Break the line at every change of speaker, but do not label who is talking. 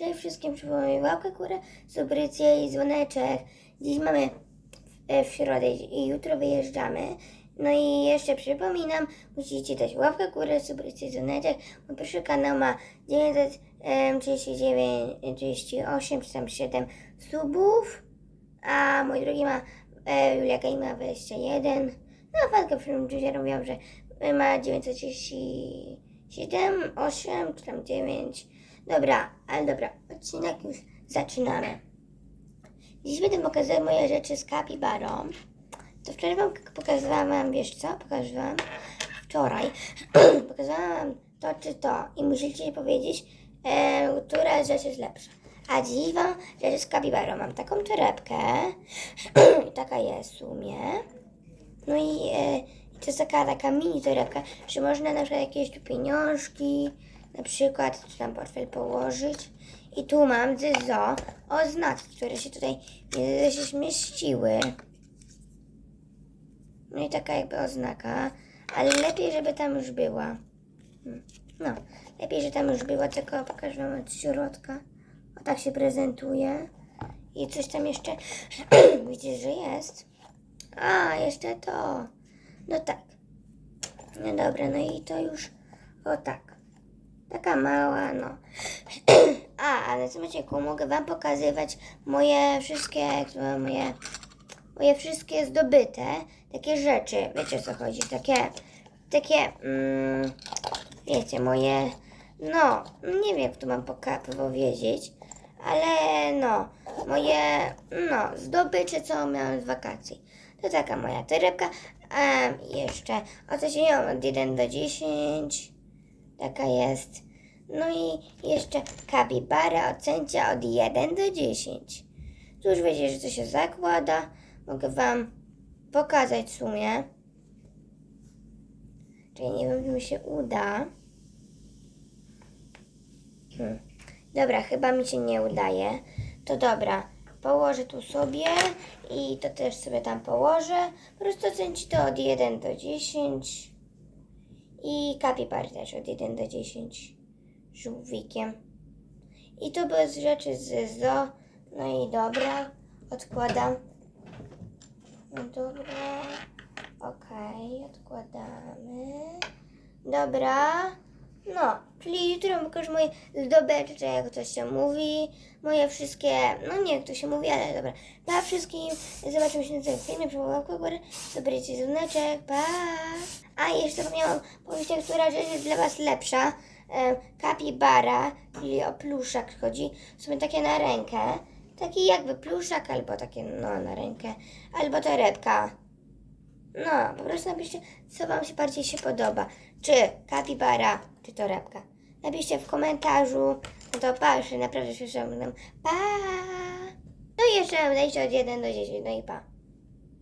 Cześć wszystkim, przypominam łapkę górę, subskrypcję i dzwoneczek. Dziś mamy w, w środę i jutro wyjeżdżamy. No i jeszcze przypominam, musicie dać łapkę górę, subskrypcję i dzwoneczek. Mój pierwszy kanał ma 939, 38 czy tam 7 subów, a mój drugi ma e, Julia ma 21. No, Fatka Film Julia mówiła, że ma 937, 8 czy tam 9. Dobra, ale dobra, odcinek już zaczynamy. Dziś będę pokazywać moje rzeczy z kapibarą. To wczoraj wam pokazywałam, wam, wiesz co, pokazywałam wczoraj, pokazywałam wam to czy to i musicie powiedzieć, e, która rzecz jest lepsza. A dziś wam rzeczy z kapibarą. Mam taką torebkę, taka jest w sumie. No i e, to jest taka, taka mini torebka, że można na przykład jakieś tu pieniążki, na przykład czy tam portfel położyć. I tu mam zyzo oznaki, które się tutaj nie się zmieściły. No i taka jakby oznaka, ale lepiej, żeby tam już była. Hmm. No, lepiej, że tam już była, tylko pokażę wam od środka. O tak się prezentuje. I coś tam jeszcze, widzicie, że jest. A, jeszcze to. No tak. No dobra, no i to już o tak. Taka mała, no. A, ale co macie, mogę wam pokazywać moje wszystkie, moje, moje wszystkie zdobyte, takie rzeczy, wiecie o co chodzi, takie, takie, mm, wiecie, moje, no, nie wiem jak to mam powiedzieć, ale no, moje, no, zdobycze, co miałem z wakacji. To taka moja torebka. A jeszcze oceniam od 1 do 10. Taka jest. No i jeszcze kapibara ocencie od 1 do 10. Tu już wiecie, że to się zakłada. Mogę wam pokazać w sumie. Czyli nie wiem, czy mi się uda. Hmm. Dobra, chyba mi się nie udaje. To dobra, położę tu sobie i to też sobie tam położę. Po prostu ocenci to od 1 do 10. I kapibary też od 1 do 10 żółwikiem. I to bez rzeczy z zo. No i dobra, odkładam. No dobra, okej, odkładamy. Dobra, no, czyli jutro pokażę moje zdobycze, jak to się mówi. Moje wszystkie, no nie jak to się mówi, ale dobra. Pa wszystkim, zobaczymy się na tym filmie, przywoławkę góry, dobrycie dzwoneczek, pa! A jeszcze zapomniałam powiedzieć, która rzecz jest dla Was lepsza. Kapibara, czyli o pluszak chodzi, są takie na rękę. Taki jakby pluszak, albo takie, no, na rękę, albo torebka. No, po prostu napiszcie, co Wam się bardziej się podoba. Czy kapibara, czy torebka. Napiszcie w komentarzu. No to patrzę, naprawdę się żegnam. Pa! No i jeszcze dajcie od 1 do 10, no i pa.